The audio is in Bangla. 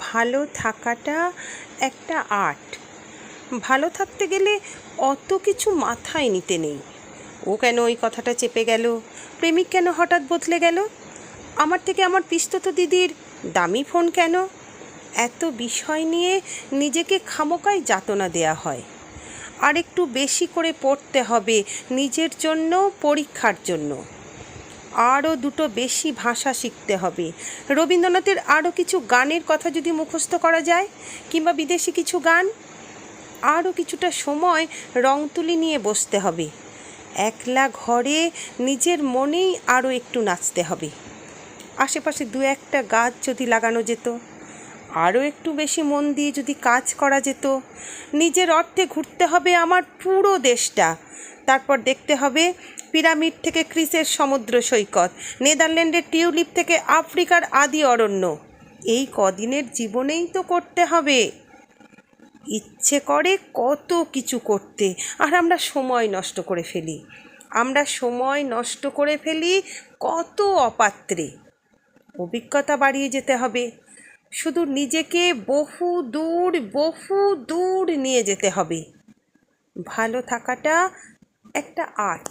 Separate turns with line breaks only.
ভালো থাকাটা একটা আর্ট। ভালো থাকতে গেলে অত কিছু মাথায় নিতে নেই। ও কেন ওই কথাটা চেপে গেল? প্রেমিক কেন হঠাৎ বদলে গেল? আমার থেকে আমার পিস্তত দিদির দামি ফোন কেন? এত বিষয় নিয়ে নিজেকে খামোকায় যাতনা দেয়া হয়। আর একটু বেশি করে পড়তে হবে নিজের জন্য, পরীক্ষার জন্য। আরও দুটো বেশি ভাষা শিখতে হবে। রবীন্দ্রনাথের আরও কিছু গানের কথা যদি মুখস্থ করা যায়, কিংবা বিদেশি কিছু গান, আরও কিছুটা সময় রং তুলি নিয়ে বসতে হবে। একলা ঘরে নিজের মনেই আরও একটু নাচতে হবে। আশেপাশে দু একটা গাছ যদি লাগানো যেত। আরও একটু বেশি মন দিয়ে যদি কাজ করা যেত, নিজের অর্থে ঘুরতে হবে আমার পুরো দেশটা। তারপর দেখতে হবে পিরামিড থেকে ক্রিসের সমুদ্র সৈকত, নেদারল্যান্ডের টিউলিপ থেকে আফ্রিকার আদি অরণ্য। এই কদিনের জীবনেই তো করতে হবে। ইচ্ছে করে কত কিছু করতে, আর আমরা সময় নষ্ট করে ফেলি। আমরা সময় নষ্ট করে ফেলি কত অপাত্রে। অভিজ্ঞতা বাড়িয়ে যেতে হবে। শুধু নিজেকে বহু দূর বহু দূর নিয়ে যেতে হবে। ভালো থাকাটা একটা আর্ট।